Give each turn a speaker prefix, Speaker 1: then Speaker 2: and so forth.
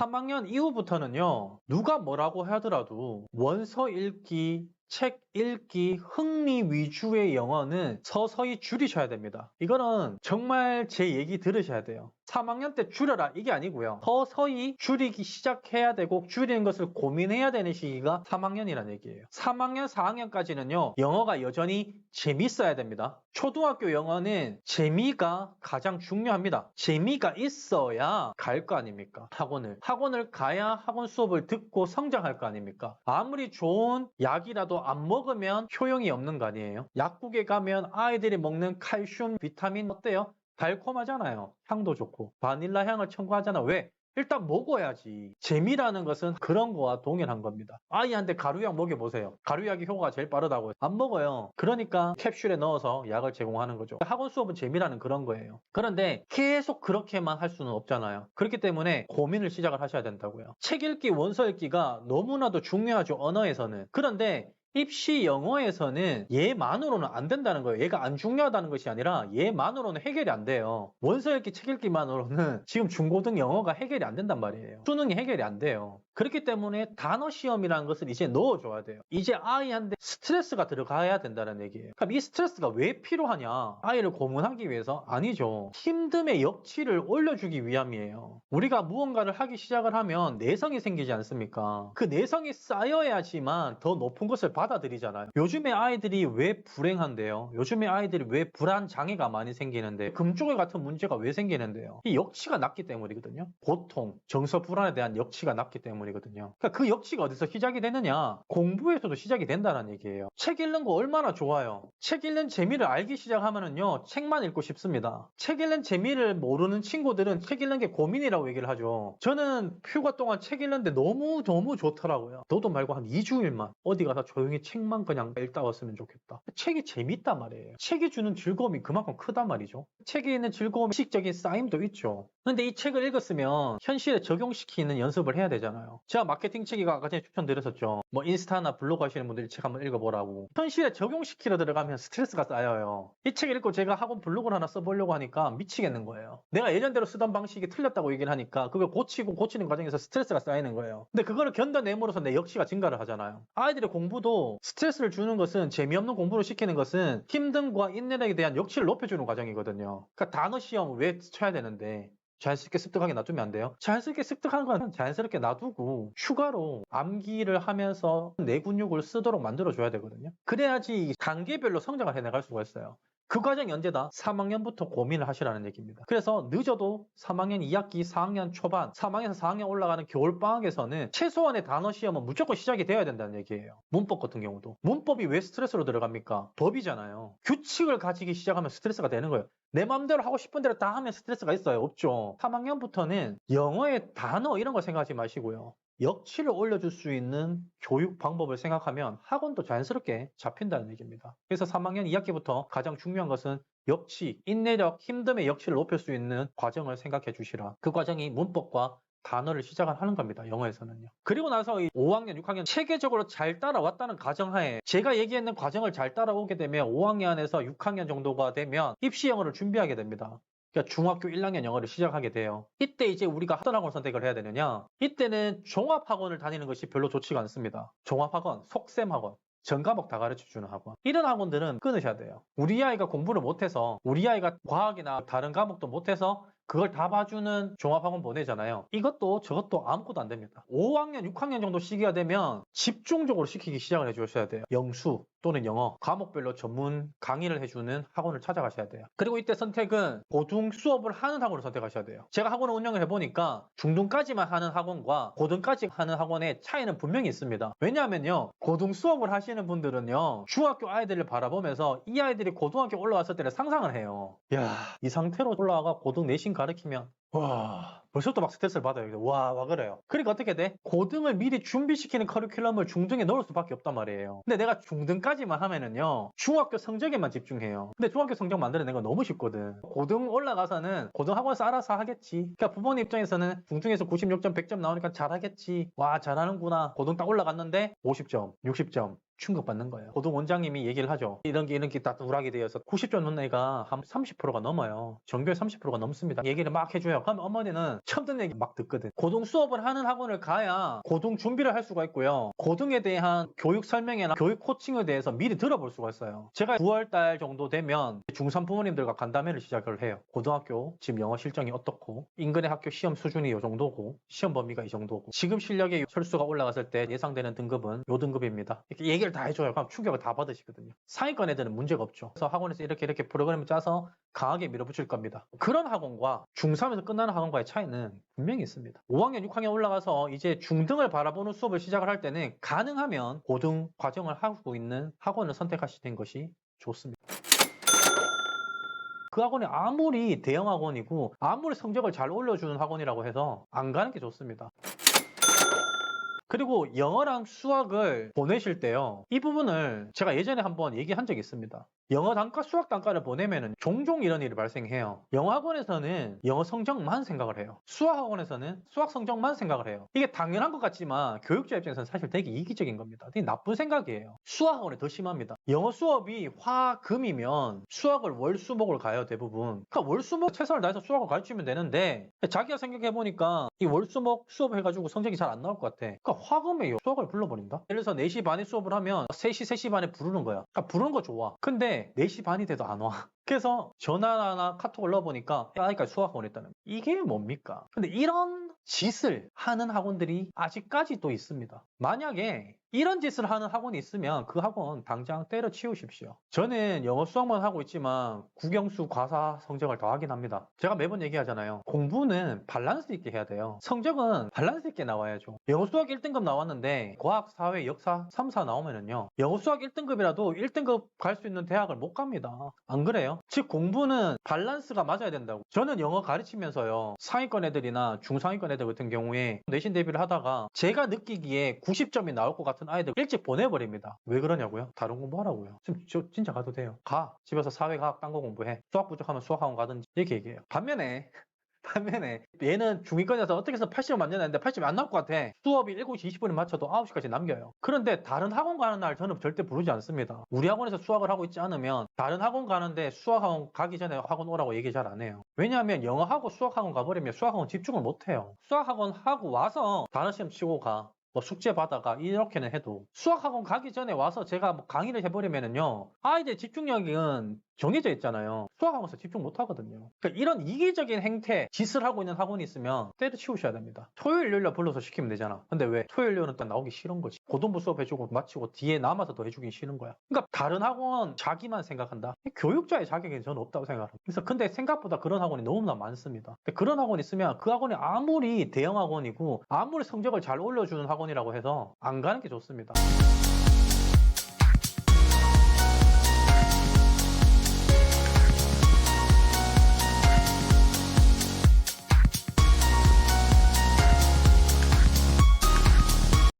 Speaker 1: 3학년 이후부터는요, 누가 뭐라고 하더라도 원서 읽기, 책 읽기, 흥미 위주의 영어는 서서히 줄이셔야 됩니다. 이거는 정말 제 얘기 들으셔야 돼요. 3학년 때 줄여라 이게 아니고요. 서서히 줄이기 시작해야 되고 줄이는 것을 고민해야 되는 시기가 3학년이라는 얘기예요. 3학년, 4학년까지는요. 영어가 여전히 재밌어야 됩니다. 초등학교 영어는 재미가 가장 중요합니다. 재미가 있어야 갈 거 아닙니까? 학원을. 학원을 가야 학원 수업을 듣고 성장할 거 아닙니까? 아무리 좋은 약이라도 안 먹 으면 효용이 없는 거 아니에요? 약국에 가면 아이들이 먹는 칼슘, 비타민 어때요? 달콤하잖아요. 향도 좋고. 바닐라 향을 첨가하잖아. 왜? 일단 먹어야지. 재미라는 것은 그런 거와 동일한 겁니다. 아이한테 가루약 먹여보세요. 가루약이 효과가 제일 빠르다고. 안 먹어요. 그러니까 캡슐에 넣어서 약을 제공하는 거죠. 학원 수업은 재미라는 그런 거예요. 그런데 계속 그렇게만 할 수는 없잖아요. 그렇기 때문에 고민을 시작을 하셔야 된다고요. 책 읽기, 원서 읽기가 너무나도 중요하죠. 언어에서는. 그런데 입시 영어에서는 얘만으로는 안 된다는 거예요. 얘가 안 중요하다는 것이 아니라 얘만으로는 해결이 안 돼요. 원서 읽기, 책 읽기만으로는 지금 중고등 영어가 해결이 안 된단 말이에요. 수능이 해결이 안 돼요. 그렇기 때문에 단어 시험이라는 것을 이제 넣어줘야 돼요. 이제 아이한테 스트레스가 들어가야 된다는 얘기예요. 그럼 이 스트레스가 왜 필요하냐? 아이를 고문하기 위해서? 아니죠. 힘듦의 역치를 올려주기 위함이에요. 우리가 무언가를 하기 시작을 하면 내성이 생기지 않습니까? 그 내성이 쌓여야지만 더 높은 것을 받아들이잖아요. 요즘에 아이들이 왜 불행한데요? 요즘에 아이들이 왜 불안 장애가 많이 생기는데 금쪽을 같은 문제가 왜 생기는데요? 이 역치가 낮기 때문이거든요. 고통, 정서 불안에 대한 역치가 낮기 때문 이거든요. 그러니까 그 역치가 어디서 시작이 되느냐? 공부에서도 시작이 된다는 얘기예요. 책 읽는 거 얼마나 좋아요. 책 읽는 재미를 알기 시작하면은요, 책만 읽고 싶습니다. 책 읽는 재미를 모르는 친구들은 책 읽는 게 고민이라고 얘기를 하죠. 저는 휴가 동안 책 읽는데 너무 너무 좋더라고요. 너도 말고 한 2주일만 어디 가서 조용히 책만 그냥 읽다 왔으면 좋겠다. 책이 재밌단 말이에요. 책이 주는 즐거움이 그만큼 크단 말이죠. 책에 있는 즐거움, 식적인 쌓임도 있죠. 근데 이 책을 읽었으면 현실에 적용시키는 연습을 해야 되잖아요. 제가 마케팅 책이가 아까 전에 추천드렸었죠. 뭐 인스타나 블로그 하시는 분들 이 책 한번 읽어보라고. 현실에 적용시키려 들어가면 스트레스가 쌓여요. 이 책을 읽고 제가 학원 블로그를 하나 써보려고 하니까 미치겠는 거예요. 내가 예전대로 쓰던 방식이 틀렸다고 얘기를 하니까 그걸 고치고 고치는 과정에서 스트레스가 쌓이는 거예요. 근데 그거를 견뎌내므로써 내 역시가 증가를 하잖아요. 아이들의 공부도 스트레스를 주는 것은 재미없는 공부를 시키는 것은 힘듦과 인내력에 대한 역치를 높여주는 과정이거든요. 그러니까 단어 시험을 왜 쳐야 되는데 자연스럽게 습득하게 놔두면 안 돼요. 자연스럽게 습득하는 건 자연스럽게 놔두고 추가로 암기를 하면서 내 근육을 쓰도록 만들어줘야 되거든요. 그래야지 단계별로 성장을 해나갈 수가 있어요. 그 과정이 언제다? 3학년부터 고민을 하시라는 얘기입니다. 그래서 늦어도 3학년 2학기, 4학년 초반, 3학년에서 4학년 올라가는 겨울방학에서는 최소한의 단어 시험은 무조건 시작이 돼야 된다는 얘기예요. 문법 같은 경우도. 문법이 왜 스트레스로 들어갑니까? 법이잖아요. 규칙을 가지기 시작하면 스트레스가 되는 거예요. 내 마음대로 하고 싶은 대로 다 하면 스트레스가 있어요. 없죠. 3학년부터는 영어의 단어 이런 거 생각하지 마시고요. 역치를 올려줄 수 있는 교육 방법을 생각하면 학원도 자연스럽게 잡힌다는 얘기입니다. 그래서 3학년 2학기부터 가장 중요한 것은 역치, 인내력, 힘듦의 역치를 높일 수 있는 과정을 생각해 주시라. 그 과정이 문법과 단어를 시작을 하는 겁니다. 영어에서는요. 그리고 나서 5학년, 6학년 체계적으로 잘 따라왔다는 가정하에 제가 얘기했는 과정을 잘 따라오게 되면 5학년에서 6학년 정도가 되면 입시 영어를 준비하게 됩니다. 그러니까 중학교 1학년 영어를 시작하게 돼요. 이때 이제 우리가 어떤 학원 선택을 해야 되느냐? 이때는 종합학원을 다니는 것이 별로 좋지가 않습니다. 종합학원, 속셈학원. 전 과목 다 가르쳐 주는 학원. 이런 학원들은 끊으셔야 돼요. 우리 아이가 공부를 못해서, 우리 아이가 과학이나 다른 과목도 못해서 그걸 다 봐주는 종합학원 보내잖아요. 이것도 저것도 아무것도 안 됩니다. 5학년, 6학년 정도 시기가 되면 집중적으로 시키기 시작을 해주셔야 돼요. 영수 또는 영어, 과목별로 전문 강의를 해주는 학원을 찾아가셔야 돼요. 그리고 이때 선택은 고등 수업을 하는 학원을 선택하셔야 돼요. 제가 학원을 운영을 해보니까 중등까지만 하는 학원과 고등까지 하는 학원의 차이는 분명히 있습니다. 왜냐하면요, 고등 수업을 하시는 분들은요, 중학교 아이들을 바라보면서 이 아이들이 고등학교 올라왔을 때를 상상을 해요. 야, 이 상태로 올라와가 고등 내신 가 르치면 와 벌써부터 막 스트레스를 받아요. 와, 와 그래요. 그러니까 어떻게 돼? 고등을 미리 준비시키는 커리큘럼을 중등에 넣을 수밖에 없단 말이에요. 근데 내가 중등까지만 하면은요. 중학교 성적에만 집중해요. 근데 중학교 성적 만들어낸 건 너무 쉽거든. 고등 올라가서는 고등학원에서 알아서 하겠지. 그러니까 부모님 입장에서는 중등에서 96점, 100점 나오니까 잘하겠지. 와, 잘하는구나. 고등 딱 올라갔는데 50점, 60점. 충격받는 거예요. 고등 원장님이 얘기를 하죠. 이런 게 이런 게 다 누락이 되어서 90점 넣는 애가 한 30%가 넘어요. 전교의 30%가 넘습니다. 얘기를 막 해줘요. 왜요? 그럼 어머니는 처음 듣는 얘기 막 듣거든. 고등 수업을 하는 학원을 가야 고등 준비를 할 수가 있고요. 고등에 대한 교육 설명이나 교육 코칭에 대해서 미리 들어볼 수가 있어요. 제가 9월달 정도 되면 중3 부모님들과 간담회를 시작을 해요. 고등학교 지금 영어 실정이 어떻고 인근의 학교 시험 수준이 이 정도고 시험 범위가 이 정도고 지금 실력의 철수가 올라갔을 때 예상되는 등급은 요 등급입니다. 이렇게 얘기를 다 해줘요. 그럼 충격을 다 받으시거든요. 상위권 애들은 문제가 없죠. 그래서 학원에서 이렇게 이렇게 프로그램을 짜서 강하게 밀어붙일 겁니다. 그런 학원과 중3에서 끝나는 학원과의 차이는 분명히 있습니다. 5학년, 6학년 올라가서 이제 중등을 바라보는 수업을 시작을 할 때는 가능하면 고등 과정을 하고 있는 학원을 선택하시는 것이 좋습니다. 그 학원이 아무리 대형 학원이고 아무리 성적을 잘 올려주는 학원이라고 해서 안 가는 게 좋습니다. 그리고 영어랑 수학을 보내실 때요. 이 부분을 제가 예전에 한번 얘기한 적이 있습니다. 영어 단과, 수학 단과를 보내면은 종종 이런 일이 발생해요. 영어 학원에서는 영어 성적만 생각을 해요. 수학 학원에서는 수학 성적만 생각을 해요. 이게 당연한 것 같지만 교육자 입장에서는 사실 되게 이기적인 겁니다. 되게 나쁜 생각이에요. 수학 학원이 더 심합니다. 영어 수업이 화, 금이면 수학을 월, 수 목을 가요, 대부분. 그러니까 월, 수 목 최선을 다해서 수학을 가르치면 되는데 자기가 생각해보니까 이 월, 수 목 수업 해가지고 성적이 잘 안 나올 것 같아. 그러니까 화금에 수학을 불러버린다? 예를 들어서 4시 반에 수업을 하면 3시, 3시 반에 부르는 거야. 그러니까 부르는 거 좋아. 근데 4시 반이 돼도 안 와. 그래서 전화나 카톡을 넣어보니까 아니까 수학학원 했다는 이게 뭡니까? 근데 이런 짓을 하는 학원들이 아직까지 또 있습니다. 만약에 이런 짓을 하는 학원이 있으면 그 학원 당장 때려치우십시오. 저는 영어 수학만 하고 있지만 국영수 과사 성적을 더 하긴 합니다. 제가 매번 얘기하잖아요. 공부는 밸런스 있게 해야 돼요. 성적은 밸런스 있게 나와야죠. 영어 수학 1등급 나왔는데 과학, 사회, 역사 3, 4 나오면은요. 영어 수학 1등급이라도 1등급 갈 수 있는 대학을 못 갑니다. 안 그래요? 즉 공부는 밸런스가 맞아야 된다고. 저는 영어 가르치면서요. 상위권 애들이나 중상위권 애들 같은 경우에 내신 대비를 하다가 제가 느끼기에 90점이 나올 것 같은 아이들 일찍 보내버립니다. 왜 그러냐고요? 다른 공부하라고요. 지금 저 진짜 가도 돼요. 가. 집에서 사회과학 딴 거 공부해. 수학 부족하면 수학학원 가든지 이렇게 얘기해요. 반면에 반면에 얘는 중위권에서 어떻게 해서 80을 만져냈는데 80이 안 나올 것 같아. 수업이 7시 20분에 맞춰도 9시까지 남겨요. 그런데 다른 학원 가는 날 저는 절대 부르지 않습니다. 우리 학원에서 수학을 하고 있지 않으면 다른 학원 가는데 수학학원 가기 전에 학원 오라고 얘기 잘 안 해요. 왜냐하면 영어하고 수학학원 가버리면 수학학원 집중을 못 해요. 수학학원 하고 와서 단어 시험 치고 가. 뭐 숙제 받아가 이렇게는 해도 수학학원 가기 전에 와서 제가 뭐 강의를 해버리면은요 아이들 집중력은 정해져 있잖아요. 수학학원에서 집중 못 하거든요. 그러니까 이런 이기적인 행태 짓을 하고 있는 학원이 있으면 때려치우셔야 됩니다. 토요일 요일날 불러서 시키면 되잖아. 근데 왜? 토요일 요일은 또 나오기 싫은 거지. 고등부 수업 해주고 마치고 뒤에 남아서 더 해주긴 싫은 거야. 그러니까 다른 학원 자기만 생각한다. 교육자의 자격이 저는 없다고 생각합니다. 그래서 근데 생각보다 그런 학원이 너무나 많습니다. 그런 학원 있으면 그 학원이 아무리 대형 학원이고 아무리 성적을 잘 올려주는 학원이라고 해서 안 가는 게 좋습니다